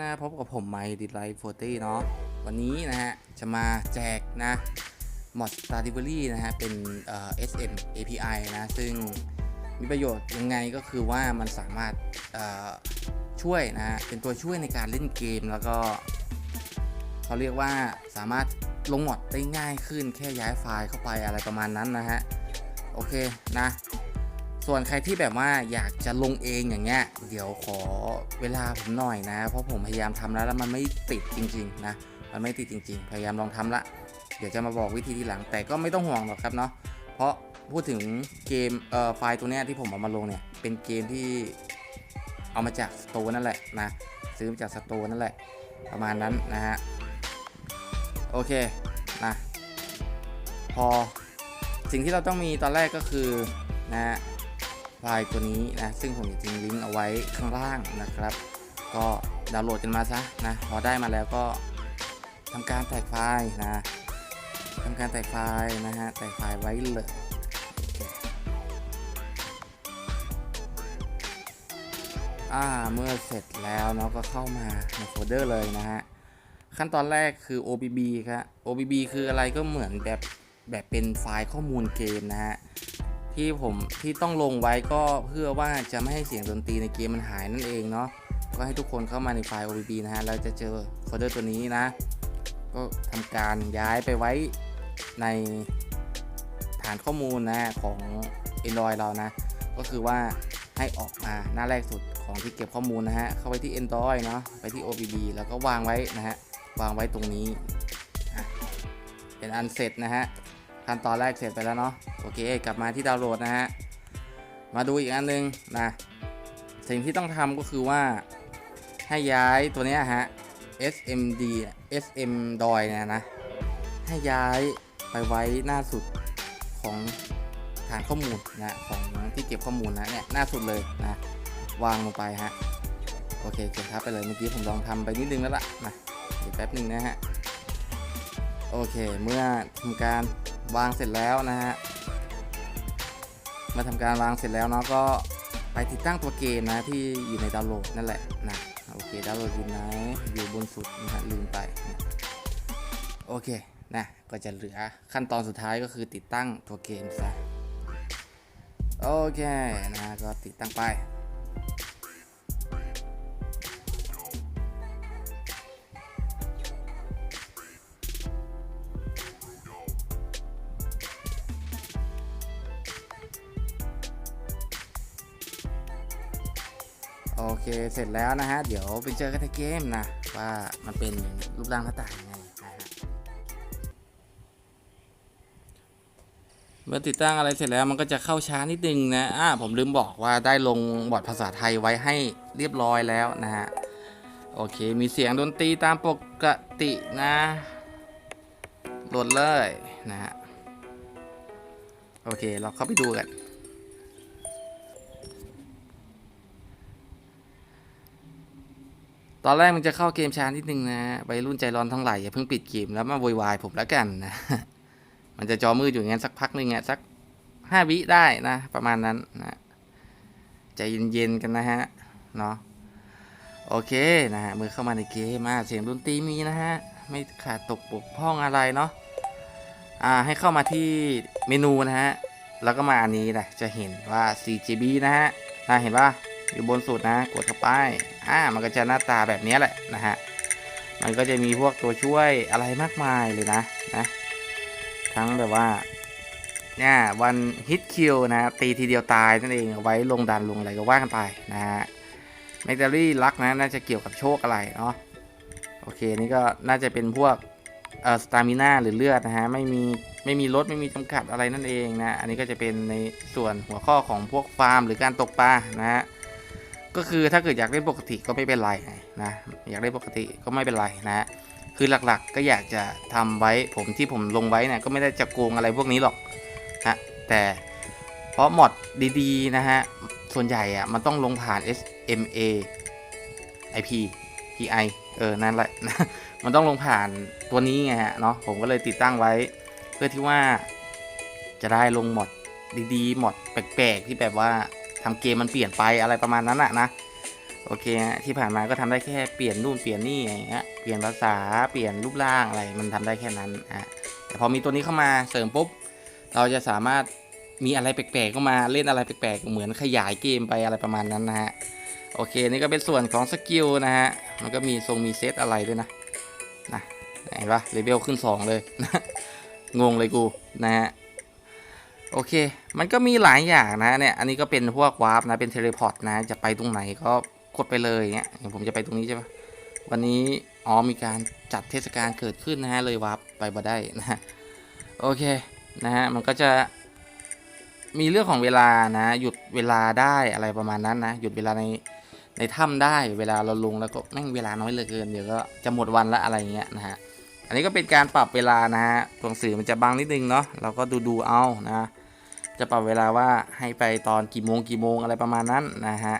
นะพบกับผมไมค์ดิไลฟ์โฟตี้เนาะวันนี้นะฮะ จะมาแจกนะ m o d Star Delivery นะฮะ เป็นเอ่อ SM API นะ ซึ่งมีประโยชน์ยังไงก็คือว่ามันสามารถเอ่อช่วยนะฮะเป็นตัวช่วยในการเล่นเกมแล้วก็เขาเรียกว่าสามารถลงหมดได้ง่ายขึ้นแค่ย้ายไฟล์เข้าไปอะไรประมาณนั้นนะฮะ โอเคนะ ส่วนใครที่แบบว่าอยากจะลงเองอย่างเงี้ย เดี๋ยวขอเวลาผมหน่อยนะ เพราะผมพยายามทำแล้วแล้วมันไม่ติดจริงๆนะ มันไม่ติดจริง ๆ พยายามลองทำละ เดี๋ยวจะมาบอกวิธีทีหลัง แต่ก็ไม่ต้องห่วงหรอกครับเนาะ เพราะพูดถึงเกมเอ่อไฟล์ตัวเนี้ยที่ผมเอามาลงเนี่ย เป็นเกมที่เอามาจากสโตร์นั่นแหละนะ ซื้อมาจากสโตร์นั่นแหละ ประมาณนั้นนะฮะ โอเคนะ พอสิ่งที่เราต้องมีตอนแรกก็คือนะฮะ ไฟล์ตัวนี้นะ ซึ่งผมจะทิ้งลิงก์เอาไว้ข้างล่างนะครับ ก็ดาวน์โหลดกันมาซะนะ พอได้มาแล้วก็ทำการแตกไฟล์นะทำการแตกไฟล์นะฮะ แตกไฟล์ไว้เลยอ่าเมื่อเสร็จแล้วเนาะก็เข้ามาในโฟลเดอร์เลยนะฮะ ขั้นตอนแรกคือ OBB ครับ OBB คืออะไรก็เหมือนแบบแบบเป็นไฟล์ข้อมูลเกมนะฮะ ที่ผมที่ต้องลงไว้ก็เพื่อว่าจะไม่ให้เสียงดนตรีในเกมมันหายนั่นเองเนาะก็ให้ทุกคนเข้ามาในไฟล์ OBB นะฮะเราจะเจอโฟลเดอร์ตัวนี้นะ ก็ทำการย้ายไปไว้ในฐานข้อมูลนะของ Android เรานะ ก็คือว่าให้ออกมาหน้าแรกสุดของที่เก็บข้อมูลนะฮะ เข้าไปที่ Android เนาะไปที่ OBB แล้วก็วางไว้นะฮะ วางไว้ตรงนี้ เป็นอันเสร็จนะฮะขั้นตอนแรกเสร็จไปแล้วเนาะ โอเค กลับมาที่ดาวน์โหลดนะฮะ มาดูอีกอันนึงนะ สิ่งที่ต้องทำก็คือว่าให้ย้ายตัวนี้ฮะ SMD SM ดอยเนี่ยนะ ให้ย้ายไปไว้หน้าสุดของฐานข้อมูลนะของที่เก็บข้อมูลนะเนี่ยหน้าสุดเลยนะ วางลงไปฮะ โอเคเก็บทับไปเลยเมื่อกี้ผมลองทำไปนิดนึงแล้วล่ะนะเดี๋ยวแป๊บหนึ่งนะฮะ โอเคเมื่อทำการวางเสร็จแล้วนะฮะ มื่อทำการวางเสร็จแล้วเนาะก็ไปติดตั้งตัวเกมนะที่อยู่ในดาวน์โหลดนั่นแหละนะโอเคดาวน์โหลดอยู่ไหนอยู่บนสุดนะฮะลืมไปนะโอเคนะก็จะเหลือขั้นตอนสุดท้ายก็คือติดตั้งตัวเกมซะโอเคนะก็ติดตั้งไป โอเคเสร็จแล้วนะฮะ เดี๋ยวไปเจอกันในเกมนะ ว่ามันเป็นรูปร่างหน้าตายังไงนะฮะเมื่อติดตั้งอะไรเสร็จแล้วมันก็จะเข้าช้านิดนึงนะอ่าผมลืมบอกว่าได้ลงบอร์ดภาษาไทยไว้ให้เรียบร้อยแล้วนะฮะ โอเค มีเสียงดนตรีตามปกตินะโหลดเลยนะฮะ โอเค เราเข้าไปดูกัน ตอนแรกมันจะเข้าเกมช้านิดนึงนะวัยรุ่นใจร้อนทั้งหลายอย่าเพิ่งปิดเกมแล้วมาโวยวายผมแล้วกันนะ มันจะจอมืดอยู่งั้นสักพักหนึ่งอะสักห้าวิได้นะ ประมาณนั้นนะใจเย็นๆกันนะฮะเนาะโอเคนะฮะมือเข้ามาในเกมมาเสียงดนตรีมีนะฮะไม่ขาดตกบกพร่องอะไรเนาะอ่าให้เข้ามาที่เมนูนะฮะแล้วก็มาอันนี้นะจะเห็นว่า 4GB นะฮะน่าเห็นว่าอยู่บนสุดนะกดเข้าไป อ่ามันก็จะหน้าตาแบบนี้แหละนะฮะมันก็จะมีพวกตัวช่วยอะไรมากมายเลยนะนะ ทั้งแบบว่าเนี่ยวันฮิตคิวนะตีทีเดียวตายนั่นเองเอาไว้ลงดันลงอะไรก็ว่ากันไปนะฮะแมกดารี่ลักนะน่าจะเกี่ยวกับโชคอะไรเนาะโอเคนี่ก็น่าจะเป็นพวกเอ่อสตามิน่าหรือเลือดนะฮะไม่มีไม่มีลดไม่มีจำกัดอะไรนั่นเองนะ อันนี้ก็จะเป็นในส่วนหัวข้อของพวกฟาร์มหรือการตกปลานะฮะ ก็คือถ้าเกิดอยากเล่นปกติก็ไม่เป็นไรนะอยากเล่นปกติก็ไม่เป็นไรนะคือหลักๆก็อยากจะทำไว้ผมที่ผมลงไว้เนี่ยก็ไม่ได้จะโกงอะไรพวกนี้หรอกนะแต่เพราะมอดดีๆนะฮะส่วนใหญ่อะมันต้องลงผ่าน SMA IP PI เออนั่นแหละมันต้องลงผ่านตัวนี้ไงฮะเนาะผมก็เลยติดตั้งไว้ เพื่อที่ว่าจะได้ลงมอดดีๆมอดแปลกๆที่แบบว่า ทำเกมมันเปลี่ยนไปอะไรประมาณนั้นอะนะโอเคฮะที่ผ่านมาก็ทำได้แค่เปลี่ยนนู่นเปลี่ยนนี่อย่างเงี้ยเปลี่ยนภาษาเปลี่ยนรูปร่างอะไรมันทำได้แค่นั้นอะแต่พอมีตัวนี้เข้ามาเสริมปุ๊บเราจะสามารถมีอะไรแปลกๆเข้ามาเล่นอะไรแปลกๆเหมือนขยายเกมไปอะไรประมาณนั้นนะฮะโอเคนี่ก็เป็นส่วนของสกิลนะฮะมันก็มีทรงมีเซตอะไรด้วยนะนะเห็นปะเลเวลขึ้น 2 เลย งงเลยกูนะฮะ โอเค มันก็มีหลายอย่างนะเนี่ย อันนี้ก็เป็นพวกวาร์ปนะ เป็นเทเลพอร์ตนะ จะไปตรงไหนก็กดไปเลยเงี้ยอย่างผมจะไปตรงนี้ใช่ปะวันนี้ อ๋อ มีการจัดเทศกาลเกิดขึ้นนะฮะ เลยวาร์ปไปบ่ได้นะฮะ โอเค นะฮะ มันก็จะมีเรื่องของเวลานะ หยุดเวลาได้อะไรประมาณนั้นนะ หยุดเวลาในในถ้ำได้ เวลาเราลงแล้วก็แม่งเวลาน้อยเหลือเกิน เดี๋ยวก็จะหมดวันละอะไรเงี้ยนะฮะ อันนี้ก็เป็นการปรับเวลานะฮะ ตัวหนังสือมันจะบังนิดนึงเนาะ เราก็ดูดูเอานะ จะปรับเวลาว่าให้ไปตอนกี่โมงกี่โมงอะไรประมาณนั้นนะฮะ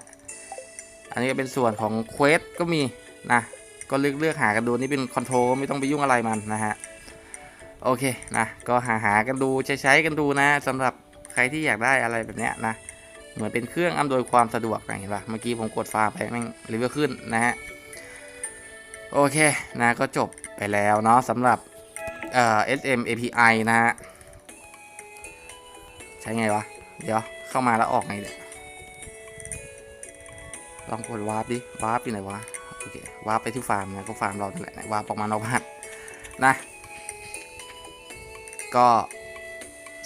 อันนี้ก็เป็นส่วนของเควสก็มีนะ ก็เลือกเลือกหากันดูนี่เป็นคอนโทรลไม่ต้องไปยุ่งอะไรมันนะฮะ โอเคนะ ก็หาหากันดูใช้ใช้กันดูนะสำหรับใครที่อยากได้อะไรแบบเนี้ยนะ เหมือนเป็นเครื่องอำนวยความสะดวกนะเห็นปะเมื่อกี้ผมกดฟาไปแม่งเลเวลขึ้นนะฮะ โอเคนะก็จบไปแล้วเนาะสำหรับเอ่อ SM API นะฮะ ช้ไงวะ เดี๋ยว เข้ามาแล้วออกไงเนี่ยลองกดวาร์ปดิวาร์ปอยู่ไหนวะโอเควาร์ปไปที่ฟาร์มนะก็ฟาร์มเรานั่นแหละวาร์ปออกมานอกบ้านนะ ก็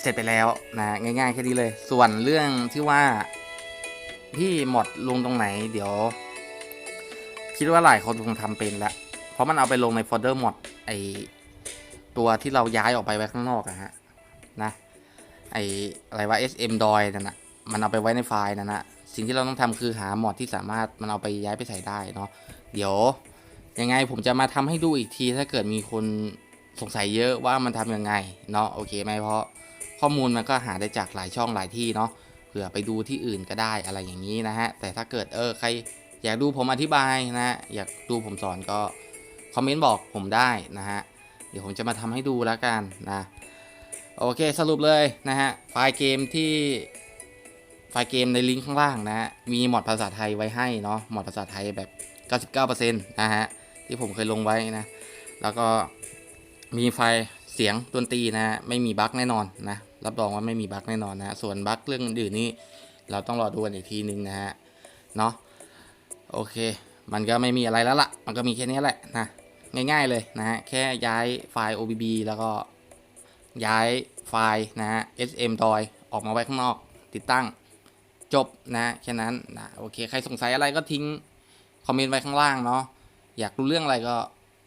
เสร็จไปแล้วนะ ง่ายๆแค่นี้เลย ส่วนเรื่องที่ว่าพี่หมดลงตรงไหน เดี๋ยว คิดว่าหลายคนคงทำเป็นแล้วเพราะมันเอาไปลงในโฟลเดอร์หมดไอตัวที่เราย้ายออกไปไว้ข้างนอกอะฮะนะ ไออะไรว่า SM ดอยนั่นนะมันเอาไปไว้ในไฟล์นั่นนะสิ่งที่เราต้องทำคือหาหมอดที่สามารถมันเอาไปย้ายไปใส่ได้เนาะเดี๋ยวยังไงผมจะมาทำให้ดูอีกทีถ้าเกิดมีคนสงสัยเยอะว่ามันทำยังไงเนาะโอเคไหมเพราะข้อมูลมันก็หาได้จากหลายช่องหลายที่เนาะเผื่อไปดูที่อื่นก็ได้อะไรอย่างนี้นะฮะแต่ถ้าเกิดเออใครอยากดูผมอธิบายนะฮะอยากดูผมสอนก็คอมเมนต์บอกผมได้นะฮะเดี๋ยวผมจะมาทำให้ดูแล้วกันนะ โอเคสรุปเลยนะฮะไฟล์เกมที่ไฟล์เกมในลิงก์ข้างล่างนะฮะมีมอดภาษาไทยไว้ให้เนาะมอดภาษาไทยแบบ 99%นะฮะที่ผมเคยลงไว้นะ แล้วก็มีไฟล์เสียงดนตรีนะฮะไม่มีบั๊กแน่นอนนะรับรองว่าไม่มีบั๊กแน่นอนนะส่วนบั๊กเรื่องอื่นนี่เราต้องรอดูกันอีกทีนึงนะฮะเนาะโอเค มันก็ไม่มีอะไรแล้วละ่ะ มันก็มีแค่นี้แหละนะง่ายๆเลยนะฮะแค่ย้ายไฟล์ OBB แล้วก็ ย้ายไฟล์นะฮะ SM ดอยออกมาไว้ข้างนอก ติดตั้งจบนะแค่นั้นนะโอเค ใครสงสัยอะไรก็ทิ้ง คอมเมนต์ไว้ข้างล่างเนาะอยากรู้เรื่องอะไรก็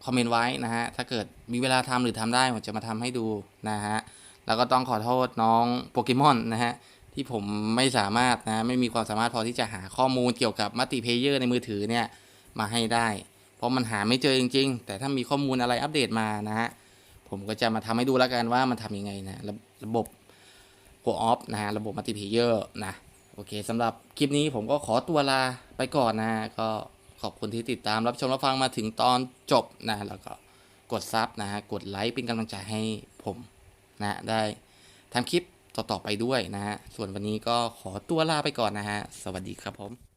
คอมเมนต์ไว้นะฮะ ถ้าเกิดมีเวลาทำหรือทำได้ผมจะมาทำให้ดูนะฮะ แล้วก็ต้องขอโทษน้องโปเกมอนนะฮะ ที่ผมไม่สามารถนะไม่มีความสามารถพอที่จะหาข้อมูลเกี่ยวกับมัลติเพเยอร์ในมือถือเนี่ย มาให้ได้ เพราะมันหาไม่เจอจริง ๆ แต่ถ้ามีข้อมูลอะไรอัปเดตมานะฮะ ผมก็จะมาทำให้ดูแล้วกันว่ามันทำยังไงนะระระบบโ o ออฟนะฮะระบบมัลติเพเยอร์นะโอเคสำหรับคลิปนี้ผมก็ขอตัวลาไปก่อนนะฮะก็ขอบคุณที่ติดตามรับชมรับฟังมาถึงตอนจบนะแล้วก็กดซับนะฮะกดไลค์เป็นกำลังใจให้ผมนะได้ทำคลิปต่อๆไปด้วยนะฮะส่วนวันนี้ก็ขอตัวลาไปก่อนนะฮะสวัสดีครับผม